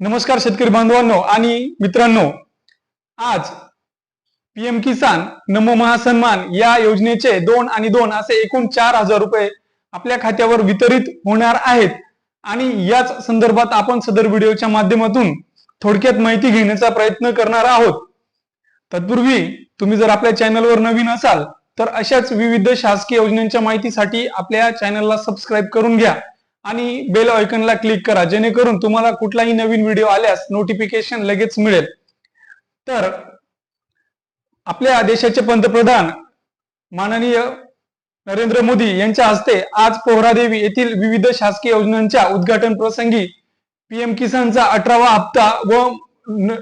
नमस्कार शेतकरी बांधवांनो आणि मित्रांनो. आज पीएम किसान नमो महासन्मान या योजनेचे दोन आणि दोन असे एकूण चार हजार रुपये आपल्या खात्यावर वितरित होणार आहेत. आणि याच संदर्भात आपण सदर व्हिडिओच्या माध्यमातून थोडक्यात माहिती घेण्याचा प्रयत्न करणार आहोत. तत्पूर्वी तुम्ही जर आपल्या चॅनलवर नवीन असाल तर अशाच विविध शासकीय योजनांच्या माहितीसाठी आपल्या चॅनलला सबस्क्राईब करून घ्या. आणि बेल आयकनला क्लिक करा जेणेकरून तुम्हाला कुठलाही नवीन व्हिडिओ आल्यास नोटिफिकेशन लगेच मिळेल. तर आपल्या देशाचे पंतप्रधान माननीय नरेंद्र मोदी यांच्या हस्ते आज पोहरादेवी येथील विविध शासकीय योजनांच्या उद्घाटन प्रसंगी पीएम किसानचा अठरावा हप्ता व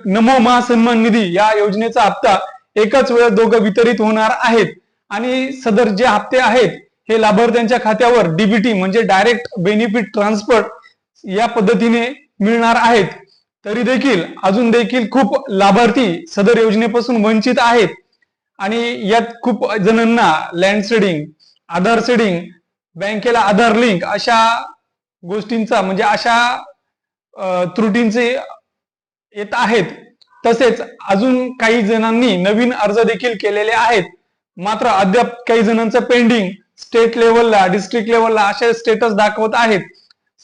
नमो महासन्मान निधी या योजनेचा हप्ता एकाच वेळेस दोघं वितरित होणार आहेत. आणि सदर जे हप्ते आहेत हे लाभार्थ्यांच्या खात्यावर डीबीटी म्हणजे डायरेक्ट बेनिफिट ट्रान्सफर या पद्धतीने मिळणार आहेत. तरी देखील अजून देखील खूप लाभार्थी सदर योजनेपासून वंचित आहेत. आणि यात खूप जणांना लँड सेडिंग आधार सेडिंग बँकेला आधार लिंक अशा गोष्टींचा म्हणजे अशा त्रुटींचे येत आहेत. तसेच अजून काही जणांनी नवीन अर्ज देखील केलेले आहेत. मात्र अद्याप काही जणांचं पेंडिंग स्टेट लेवलला डिस्ट्रिक्ट लेवलला असे स्टेटस दाखवत आहेत.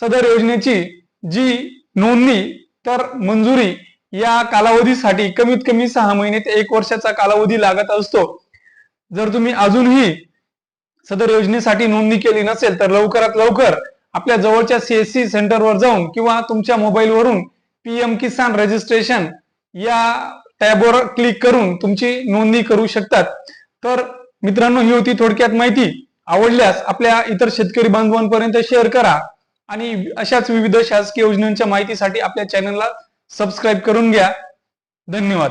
सदर योजनेची जी नोंदणी तर मंजुरी या कालावधीसाठी कमीत कमी सहा महिने ते एक वर्षाचा कालावधी लागत असतो. जर तुम्ही अजूनही सदर योजनेसाठी नोंदणी केली नसेल तर लवकरात लवकर आपल्या जवळच्या सीएससी सेंटरवर जाऊन किंवा तुमच्या मोबाईलवरून पीएम किसान रजिस्ट्रेशन या टॅबवर क्लिक करून तुमची नोंदणी करू शकतात. तर मित्रांनो ही होती थोडक्यात माहिती. आवडल्यास आपल्या इतर शेतकरी बांधवांपर्यंत शेअर करा. आणि अशाच विविध शासकीय योजनांच्या माहितीसाठी आपल्या चॅनलला सबस्क्राईब करून घ्या. धन्यवाद.